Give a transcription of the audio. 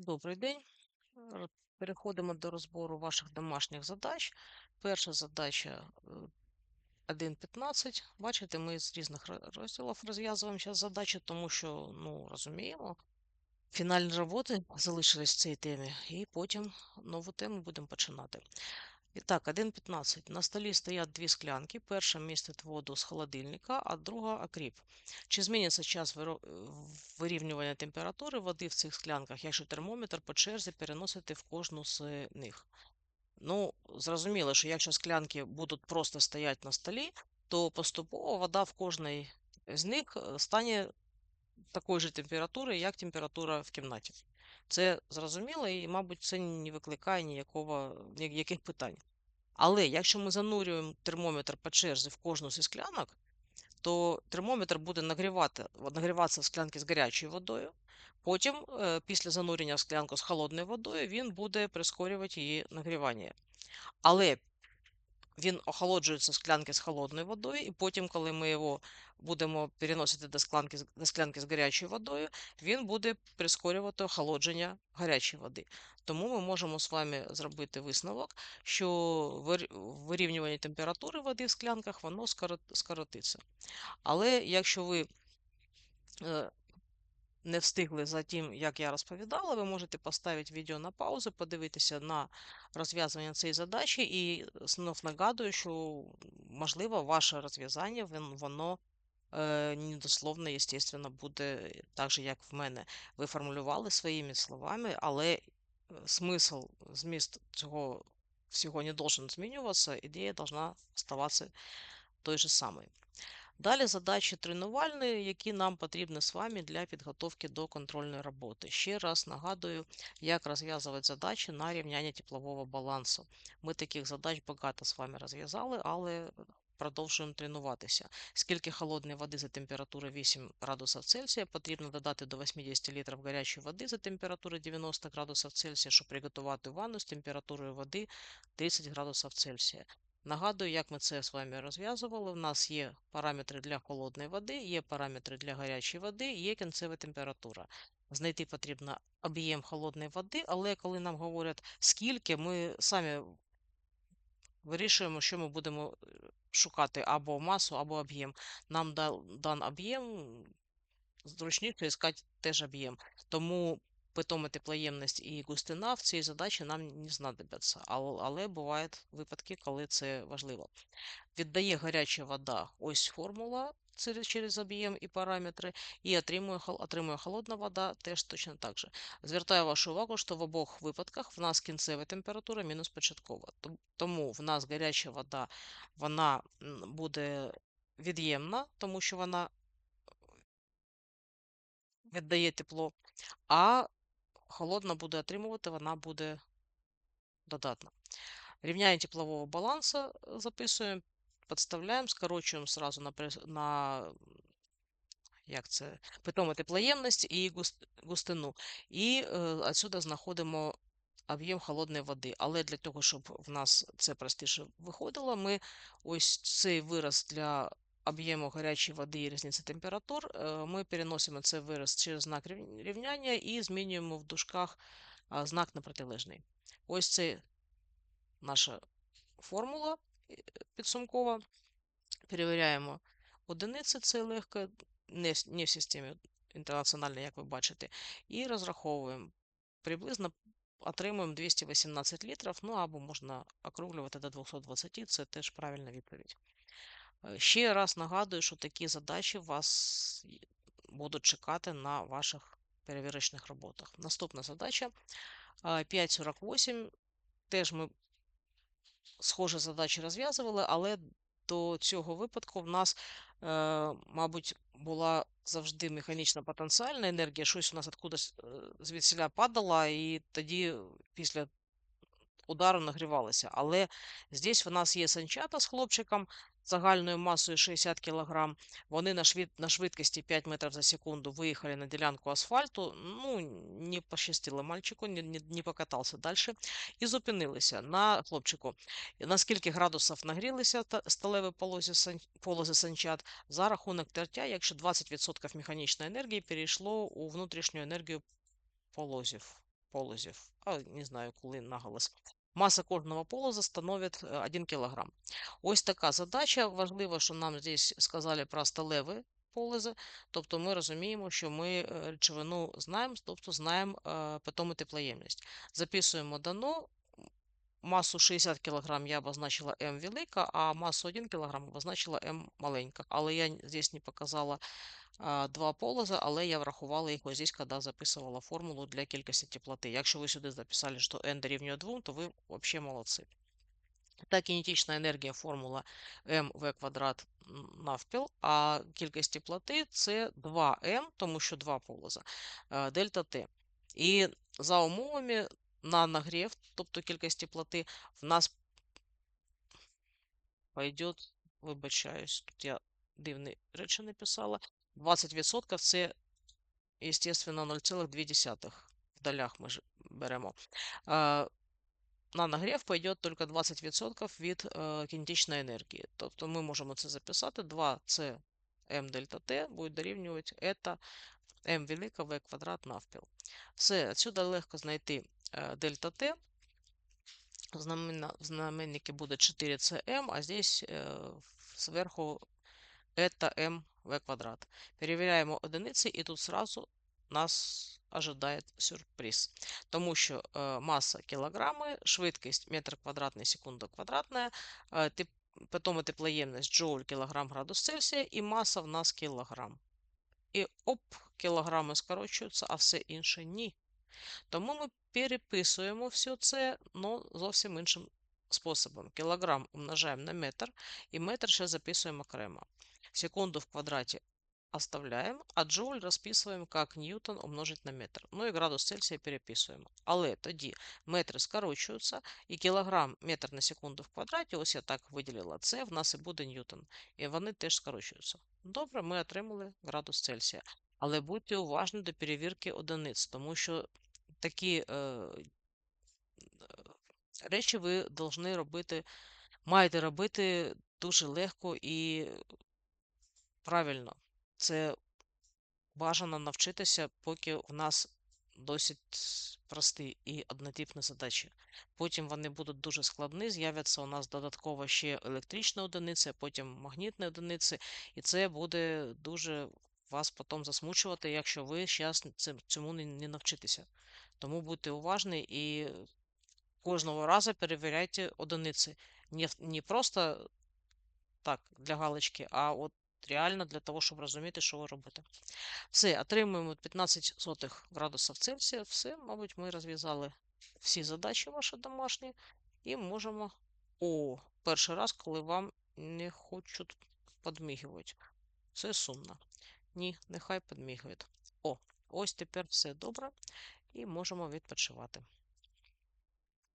Добрий день. Переходимо до розбору ваших домашніх задач. Перша задача е, 1.15. Бачите, ми з різних розділів розв'язуємо зараз задачі, тому що, ну, розуміємо, фінальні роботи залишились в цій темі, і потім нову тему будемо починати. Так, 1.15. На столі стоять дві склянки. Перша містить воду з холодильника, а друга окріп. Чи зміниться час вирівнювання температури води в цих склянках, якщо термометр по черзі переносити в кожну з них? Ну, зрозуміло, що якщо склянки будуть просто стояти на столі, то поступово вода в кожній з них е, стане такої ж температури, як температура в кімнаті. Це зрозуміло, і, мабуть, це не викликає ніякого, ніяких питань. Але якщо ми занурюємо термометр по черзі в кожну зі склянок, то термометр буде нагрівати, нагріватися в склянки з гарячою водою. Потім, е, після занурення в склянку з холодною водою, він буде прискорювати її нагрівання. Але він охолоджується в склянки з холодною водою, і потім, коли ми його будемо переносити до склянки, до склянки з гарячою водою, він буде прискорювати охолодження гарячої води. Тому ми можемо з вами зробити висновок, що вир- вирівнювання температури води в склянках воно скоротиться. Але якщо ви е, не встигли за тим, як я розповідала, ви можете поставити відео на паузу, подивитися на розв'язування цієї задачі, і знов нагадую, що можливо ваше розв'язання воно е, недословно, естественно, буде так же, як в мене. Ви формулювали своїми словами, але е, смисл, зміст цього всього не должен змінюватися, ідея должна оставатися той же самий. Далі задачі тренувальні, які нам потрібні з вами для підготовки до контрольної роботи. Ще раз нагадую, як розв'язувати задачі на рівняння теплового балансу. Ми таких задач багато з вами розв'язали, але продовжуємо тренуватися. Скільки холодної води за температури 8 градусів Цельсія потрібно додати до 80 літрів гарячої води за температури 90 градусів Цельсія, щоб приготувати ванну з температурою води 30 градусів Цельсія. Нагадую, як ми це з вами розв'язували. У нас є параметри для холодної води, є параметри для гарячої води, є кінцева температура. Знайти потрібно об'єм холодної води, але коли нам говорять скільки, ми самі вирішуємо, що ми будемо е, шукати або масу, або об'єм. Нам да- дан об'єм, зручніше іскати теж об'єм. Тому питома теплоємність і густина в цій задачі нам не знадобляться. Але, бувають випадки, коли це важливо. Віддає гаряча вода, ось формула через об'єм і параметри, і отримує, отримує холодна вода теж точно так же. Звертаю вашу увагу, що в обох випадках в нас кінцева температура мінус початкова. Тому в нас гаряча вода вона буде від'ємна, тому що вона віддає тепло, а холодна буде отримувати, вона буде додатна. Рівняння теплового балансу е, записуємо, підставляємо, скорочуємо сразу на, на як це, питому теплоємність і густину. І е, знаходимо об'єм холодної води. Але для того, щоб в нас це простіше виходило, ми ось цей вираз для об'єму гарячої води і різниці температур, е, ми переносимо цей вираз через знак рівняння і змінюємо в дужках знак на протилежний. Ось це наша формула е, підсумкова. Перевіряємо одиниці, це легко, не, в- системі інтернаціональній, як ви бачите, і розраховуємо. Приблизно отримуємо 218 літрів, ну або можна округлювати до 220, це теж правильна відповідь. Е, Ще раз нагадую, що такі задачі вас будуть чекати на ваших перевірочних роботах. Наступна задача 5.48. Теж ми схожі задачі розв'язували, але до цього випадку в нас, е, мабуть, була завжди механічна потенціальна енергія, щось у нас откудись е, звідсіля падало, і тоді після удару нагрівалися. Але здесь у нас є санчата з хлопчиком загальною масою 60 кг. Вони на, швид... на швидкості 5 метрів за секунду виїхали на ділянку асфальту. Ну, не пощастило мальчику, не, не, не покатався далі. І зупинилися на хлопчику. На скільки градусів нагрілися та- сталеві полозі, сан... полози санчат за рахунок тертя, якщо 20% механічної енергії перейшло у внутрішню енергію полозів. полозів. А не знаю, коли наголос. Маса кожного полоза становить 1 кг. Ось така задача. Важливо, що нам здесь сказали про сталеві полози. Тобто ми розуміємо, що ми е, речовину знаємо, тобто знаємо е, питому теплоємність. Записуємо дано. Масу 60 кг я обозначила М велика, а масу 1 кг обозначила М маленька. Але я здесь не показала два полози, але я врахувала їх ось здесь, коли записувала формулу для кількості теплоти. Якщо ви сюди записали, що N дорівнює 2, то ви взагалі молодці. Та кінетична енергія формула mv квадрат навпіл, а кількість теплоти це 2m, тому що два полоза, дельта Т. І за умовами на нагрів, тобто кількість теплоти, в нас пойдет, вибачаюсь, тут я дивні речі написала. 20% це, естественно, 0,2 в долях ми ж беремо. Е, на нагрів пойде тільки 20% від е, кінетичної енергії. Тобто ми можемо це записати. 2 це m дельта Т буде дорівнювати это m велика v квадрат навпіл. Все, отсюда легко знайти е, дельта Т. В знаменнике буде 4 cm, а здесь е, зверху это m v квадрат. Перевіряємо одиниці, і тут сразу нас ожидає сюрприз. Тому що е, маса кілограми, швидкість метр квадратний, секунда квадратна, е, потім теплоємність джоуль кілограм градус Цельсія і маса в нас кілограм. І оп, кілограми скорочуються, а все інше ні. Тому ми переписуємо все це, але зовсім іншим способом. Кілограм умножаємо на метр, і метр ще записуємо окремо. Секунду в квадраті оставляем, а джоуль розписуємо як ньютон умножить на метр. Ну і градус Цельсія переписуємо. Але тоді метри скорочуються, і кілограм метр на секунду в квадраті, ось я так виділила, це в нас і буде ньютон. І вони теж скорочуються. Добре, ми отримали градус Цельсія. Але будьте уважні до перевірки одиниць, тому що такі е, речі ви повинні робити, маєте робити дуже легко і правильно. Це бажано навчитися, поки в нас досить прості і однотипні задачі. Потім вони будуть дуже складні, з'являться у нас додатково ще електричні одиниці, потім магнітні одиниці, і це буде дуже вас потім засмучувати, якщо ви зараз цьому не навчитеся. Тому будьте уважні і кожного разу перевіряйте одиниці. Не, не просто так, для галочки, а от реально для того, щоб розуміти, що ви робите. Все, отримуємо 15 сотих градусів Цельсія. Все, мабуть, ми розв'язали всі задачі ваші домашні, і можемо. О, перший раз, коли вам не хочуть підмігувати. Це сумно. Ні, нехай підмігують. О, ось тепер все добре, і можемо відпочивати.